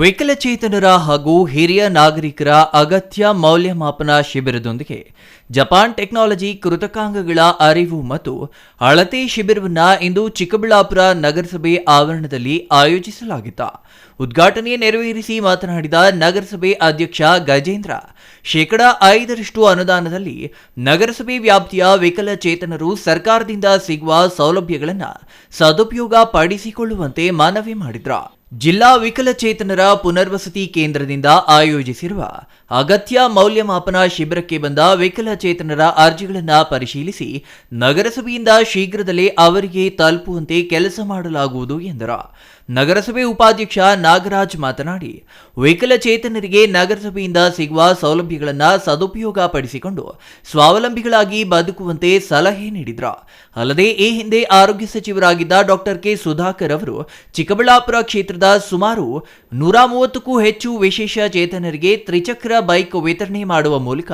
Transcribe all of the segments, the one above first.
ವಿಕಲಚೇತನರ ಹಾಗೂ ಹಿರಿಯ ನಾಗರಿಕರ ಅಗತ್ಯ ಮೌಲ್ಯಮಾಪನ ಶಿಬಿರದೊಂದಿಗೆ ಜಪಾನ್ ಟೆಕ್ನಾಲಜಿ ಕೃತಕಾಂಗಗಳ ಅರಿವು ಮತ್ತು ಅಳತೆ ಶಿಬಿರವನ್ನು ಇಂದು ಚಿಕ್ಕಬಳ್ಳಾಪುರ ನಗರಸಭೆ ಆವರಣದಲ್ಲಿ ಆಯೋಜಿಸಲಾಗಿತ್ತು. ಉದ್ಘಾಟನೆ ನೆರವೇರಿಸಿ ಮಾತನಾಡಿದ ನಗರಸಭೆ ಅಧ್ಯಕ್ಷ ಗಜೇಂದ್ರ, ಶೇಕಡಾ ಐದರಷ್ಟು ಅನುದಾನದಲ್ಲಿ ನಗರಸಭೆ ವ್ಯಾಪ್ತಿಯ ವಿಕಲಚೇತನರು ಸರ್ಕಾರದಿಂದ ಸಿಗುವ ಸೌಲಭ್ಯಗಳನ್ನು ಸದುಪಯೋಗ ಪಡಿಸಿಕೊಳ್ಳುವಂತೆ ಮನವಿ ಮಾಡಿದ್ರು. ಜಿಲ್ಲಾ ವಿಕಲಚೇತನರ ಪುನರ್ವಸತಿ ಕೇಂದ್ರದಿಂದ ಆಯೋಜಿಸಿರುವ ಅಗತ್ಯ ಮೌಲ್ಯಮಾಪನ ಶಿಬಿರಕ್ಕೆ ಬಂದ ವಿಕಲಚೇತನರ ಅರ್ಜಿಗಳನ್ನು ಪರಿಶೀಲಿಸಿ ನಗರಸಭೆಯಿಂದ ಶೀಘ್ರದಲ್ಲೇ ಅವರಿಗೆ ತಲುಪುವಂತೆ ಕೆಲಸ ಮಾಡಲಾಗುವುದು ಎಂದರು. ನಗರಸಭೆ ಉಪಾಧ್ಯಕ್ಷ ನಾಗರಾಜ್ ಮಾತನಾಡಿ, ವಿಕಲಚೇತನರಿಗೆ ನಗರಸಭೆಯಿಂದ ಸಿಗುವ ಸೌಲಭ್ಯಗಳನ್ನು ಸದುಪಯೋಗ ಪಡಿಸಿಕೊಂಡು ಸ್ವಾವಲಂಬಿಗಳಾಗಿ ಬದುಕುವಂತೆ ಸಲಹೆ ನೀಡಿದರು. ಅಲ್ಲದೆ, ಈ ಹಿಂದೆ ಆರೋಗ್ಯ ಸಚಿವರಾಗಿದ್ದ ಡಾಕ್ಟರ್ ಕೆ ಸುಧಾಕರ್ ಅವರು ಚಿಕ್ಕಬಳ್ಳಾಪುರ ಕ್ಷೇತ್ರದ ಸುಮಾರು ನೂರ ಮೂವತ್ತಕ್ಕೂ ಹೆಚ್ಚು ವಿಶೇಷ ಚೇತನರಿಗೆ ತ್ರಿಚಕ್ರ ಬೈಕ್ ವಿತರಣೆ ಮಾಡುವ ಮೂಲಕ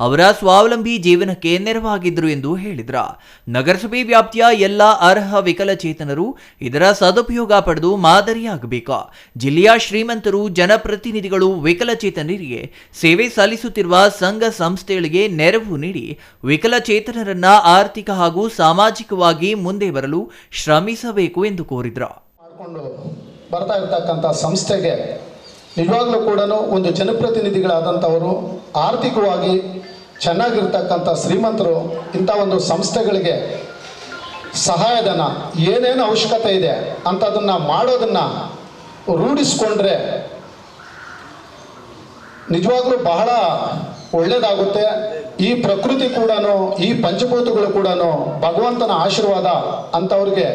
ಅವರ ಸ್ವಾವಲಂಬಿ ಜೀವನಕ್ಕೆ ನೆರವಾಗಿದ್ರು ಎಂದು ಹೇಳಿದ್ರ. ನಗರಸಭೆ ವ್ಯಾಪ್ತಿಯ ಎಲ್ಲ ಅರ್ಹ ವಿಕಲಚೇತನರು ಇದರ ಸದುಪಯೋಗ ಪಡೆದು ಮಾದರಿಯಾಗಬೇಕು. ಜಿಲ್ಲೆಯ ಶ್ರೀಮಂತರು, ಜನಪ್ರತಿನಿಧಿಗಳು, ವಿಕಲಚೇತನರಿಗೆ ಸೇವೆ ಸಲ್ಲಿಸುತ್ತಿರುವ ಸಂಘ ಸಂಸ್ಥೆಗಳಿಗೆ ನೆರವು ನೀಡಿ ವಿಕಲಚೇತನರನ್ನ ಆರ್ಥಿಕ ಹಾಗೂ ಸಾಮಾಜಿಕವಾಗಿ ಮುಂದೆ ಬರಲು ಶ್ರಮಿಸಬೇಕು ಎಂದು ಕೋರಿದ್ರು. ಬರ್ತಾ ಇರ್ತಕ್ಕಂಥ ಸಂಸ್ಥೆಗೆ ನಿಜವಾಗ್ಲೂ ಕೂಡ ಒಂದು ಜನಪ್ರತಿನಿಧಿಗಳಾದಂಥವರು ಆರ್ಥಿಕವಾಗಿ ಚೆನ್ನಾಗಿರ್ತಕ್ಕಂಥ ಶ್ರೀಮಂತರು, ಇಂಥ ಒಂದು ಸಂಸ್ಥೆಗಳಿಗೆ ಸಹಾಯಧನ, ಏನೇನು ಅವಶ್ಯಕತೆ ಇದೆ ಅಂಥದನ್ನು ಮಾಡೋದನ್ನು ರೂಢಿಸ್ಕೊಂಡ್ರೆ ನಿಜವಾಗ್ಲೂ ಬಹಳ ಒಳ್ಳೆಯದಾಗುತ್ತೆ ಈ ಪ್ರಕೃತಿ ಕೂಡ ಈ ಪಂಚಭೂತಗಳು ಕೂಡ ಭಗವಂತನ ಆಶೀರ್ವಾದ ಅಂಥವ್ರಿಗೆ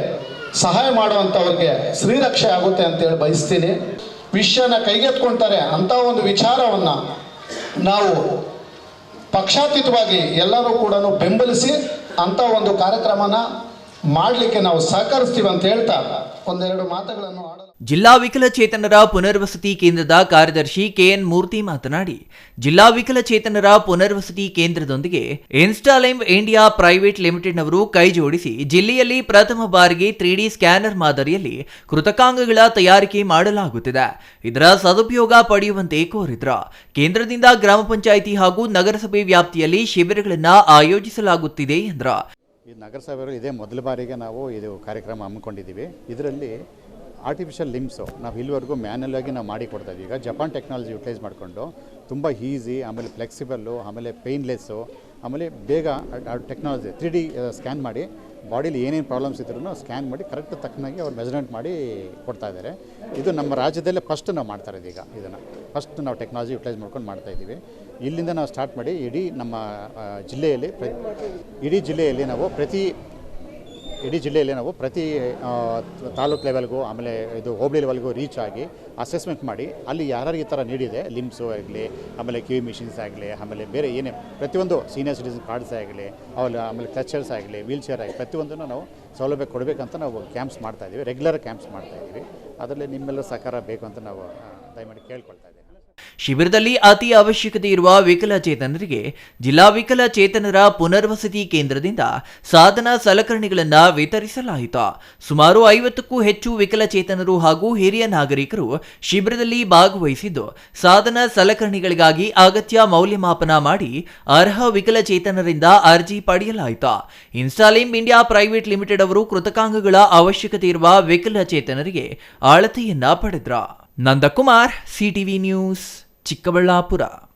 ಸಹಾಯ ಮಾಡುವಂಥವ್ರಿಗೆ ಶ್ರೀರಕ್ಷೆ ಆಗುತ್ತೆ ಅಂತೇಳಿ ಬಯಸ್ತೀನಿ. ವಿಷಯನ ಕೈಗೆತ್ಕೊಳ್ತಾರೆ ಅಂಥ ಒಂದು ವಿಚಾರವನ್ನು ನಾವು ಪಕ್ಷಾತೀತವಾಗಿ ಎಲ್ಲರೂ ಕೂಡ ಬೆಂಬಲಿಸಿ ಅಂಥ ಒಂದು ಕಾರ್ಯಕ್ರಮನ ಮಾಡಲಿಕ್ಕೆ ನಾವು ಸಹಕರಿಸ್ತೀವಿ ಅಂತ ಹೇಳ್ತಾ ಒಂದೆರಡು ಮಾತುಗಳನ್ನು ಆಡಲು ಜಿಲ್ಲಾ ವಿಕಲಚೇತನರ ಪುನರ್ವಸತಿ ಕೇಂದ್ರದ ಕಾರ್ಯದರ್ಶಿ ಕೆಎನ್ ಮೂರ್ತಿ ಮಾತನಾಡಿ, ಜಿಲ್ಲಾ ವಿಕಲಚೇತನರ ಪುನರ್ವಸತಿ ಕೇಂದ್ರದೊಂದಿಗೆ ಇನ್ಸ್ಟಾಲೈಮ್ ಇಂಡಿಯಾ ಪ್ರೈವೇಟ್ ಲಿಮಿಟೆಡ್ನವರು ಕೈಜೋಡಿಸಿ ಜಿಲ್ಲೆಯಲ್ಲಿ ಪ್ರಥಮ ಬಾರಿಗೆ ತ್ರೀ ಡಿ ಸ್ಕ್ಯಾನರ್ ಮಾದರಿಯಲ್ಲಿ ಕೃತಕಾಂಗಗಳ ತಯಾರಿಕೆ ಮಾಡಲಾಗುತ್ತಿದೆ. ಇದರ ಸದುಪಯೋಗ ಪಡೆಯುವಂತೆ ಕೋರಿದ್ರು. ಕೇಂದ್ರದಿಂದ ಗ್ರಾಮ ಪಂಚಾಯಿತಿ ಹಾಗೂ ನಗರಸಭೆ ವ್ಯಾಪ್ತಿಯಲ್ಲಿ ಶಿಬಿರಗಳನ್ನು ಆಯೋಜಿಸಲಾಗುತ್ತಿದೆ ಎಂದರು. ನಗರಸಭೆಯವರು ಇದೇ ಮೊದಲ ಬಾರಿಗೆ ನಾವು ಇದು ಕಾರ್ಯಕ್ರಮ ಹಮ್ಮಿಕೊಂಡಿದ್ದೀವಿ. ಇದರಲ್ಲಿ ಆರ್ಟಿಫಿಷಿಯಲ್ ಲಿಮ್ಸು ನಾವು ಇಲ್ಲಿವರೆಗೂ ಮ್ಯಾನ್ಯಲ್ ಆಗಿ ನಾವು ಮಾಡಿ ಇದ್ದೀವಿ ಈಗ ಜಪಾನ್ ಟೆಕ್ನಾಲಜಿ ಯೂಟಿಲೈಸ್ ಮಾಡಿಕೊಂಡು ತುಂಬ ಈಸಿ ಆಮೇಲೆ ಫ್ಲೆಕ್ಸಿಬಲ್ಲು ಆಮೇಲೆ ಪೇನ್ಲೆಸ್ಸು ಆಮೇಲೆ ಬೇಗ ಟೆಕ್ನಾಲಜಿ ತ್ರೀ ಡಿ ಸ್ಕ್ಯಾನ್ ಮಾಡಿ ಬಾಡಿಲಿ ಏನೇನು ಪ್ರಾಬ್ಲಮ್ಸ್ ಇದ್ರೂ ಸ್ಕ್ಯಾನ್ ಮಾಡಿ ಕರೆಕ್ಟ್ ತಕ್ಕನಾಗಿ ಅವ್ರು ಮೆಜರ್ಮೆಂಟ್ ಮಾಡಿ ಕೊಡ್ತಾ ಇದ್ದಾರೆ ಇದು ನಮ್ಮ ರಾಜ್ಯದಲ್ಲೇ ಫಸ್ಟ್ ನಾವು ಮಾಡ್ತಾ ಇರೋದು ಈಗ ಇದನ್ನು. ಫಸ್ಟ್ ನಾವು ಟೆಕ್ನಾಲಜಿ ಯುಟಿಲೈಸ್ ಮಾಡ್ಕೊಂಡು ಮಾಡ್ತಾ ಇದ್ದೀವಿ. ಇಲ್ಲಿಂದ ನಾವು ಸ್ಟಾರ್ಟ್ ಮಾಡಿ ಇಡೀ ನಮ್ಮ ಜಿಲ್ಲೆಯಲ್ಲಿ ಪ್ರ ಇಡೀ ಜಿಲ್ಲೆಯಲ್ಲಿ ನಾವು ಪ್ರತಿ ಇಡೀ ಜಿಲ್ಲೆಯಲ್ಲಿ ನಾವು ಪ್ರತಿ ತಾಲೂಕು ಲೆವೆಲ್ಗೂ ಆಮೇಲೆ ಇದು ಹೋಬಳಿ ಲೆವೆಲ್ಗೂ ರೀಚ್ ಆಗಿ ಅಸೆಸ್ಮೆಂಟ್ ಮಾಡಿ ಅಲ್ಲಿ ಯಾರ್ಯಾರು ಈ ಥರ ನೀಡಿದೆ ಲಿಮ್ಸು ಆಗಲಿ, ಆಮೇಲೆ ಕಿವಿ ಮಿಷಿನ್ಸ್ ಆಗಲಿ, ಆಮೇಲೆ ಬೇರೆ ಏನೇ, ಪ್ರತಿಯೊಂದು ಸೀನಿಯರ್ ಸಿಟಿಸನ್ ಕಾರ್ಡ್ಸ್ ಆಗಲಿ, ಆಮೇಲೆ ಆಮೇಲೆ ಕ್ಲಚರ್ಸ್ ಆಗಲಿ ವೀಲ್ ಚೇರ್ ಆಗಲಿ, ಪ್ರತಿಯೊಂದನ್ನು ನಾವು ಸೌಲಭ್ಯ ಕೊಡಬೇಕಂತ ನಾವು ಕ್ಯಾಂಪ್ಸ್ ಮಾಡ್ತಾ ಇದ್ದೀವಿ ರೆಗ್ಯುಲರ್ ಕ್ಯಾಂಪ್ಸ್ ಮಾಡ್ತಾ ಇದ್ದೀವಿ. ಅದರಲ್ಲಿ ನಿಮ್ಮೆಲ್ಲರ ಸಹಕಾರ ಬೇಕು ಅಂತ ನಾವು ದಯಮಾಡಿ ಕೇಳ್ಕೊಳ್ತಾ ಇದ್ದೇವೆ ಶಿಬಿರದಲ್ಲಿ ಅತಿ ಅವಶ್ಯಕತೆ ಇರುವ ವಿಕಲಚೇತನರಿಗೆ ಜಿಲ್ಲಾ ವಿಕಲಚೇತನರ ಪುನರ್ವಸತಿ ಕೇಂದ್ರದಿಂದ ಸಾಧನ ಸಲಕರಣೆಗಳನ್ನು ವಿತರಿಸಲಾಯಿತು. ಸುಮಾರು ಐವತ್ತಕ್ಕೂ ಹೆಚ್ಚು ವಿಕಲಚೇತನರು ಹಾಗೂ ಹಿರಿಯ ನಾಗರಿಕರು ಶಿಬಿರದಲ್ಲಿ ಭಾಗವಹಿಸಿದ್ದು, ಸಾಧನ ಸಲಕರಣೆಗಳಿಗಾಗಿ ಅಗತ್ಯ ಮೌಲ್ಯಮಾಪನ ಮಾಡಿ ಅರ್ಹ ವಿಕಲಚೇತನರಿಂದ ಅರ್ಜಿ ಪಡೆಯಲಾಯಿತು. ಇನ್ಸ್ಟಾಲಿಮ್ ಇಂಡಿಯಾ ಪ್ರೈವೇಟ್ ಲಿಮಿಟೆಡ್ ಅವರು ಕೃತಕಾಂಗಗಳ ಅವಶ್ಯಕತೆ ಇರುವ ವಿಕಲಚೇತನರಿಗೆ ಅಳತೆಯನ್ನ ಪಡೆದ್ರ. Nandakumar, CTV news. 집값을 나쁘라.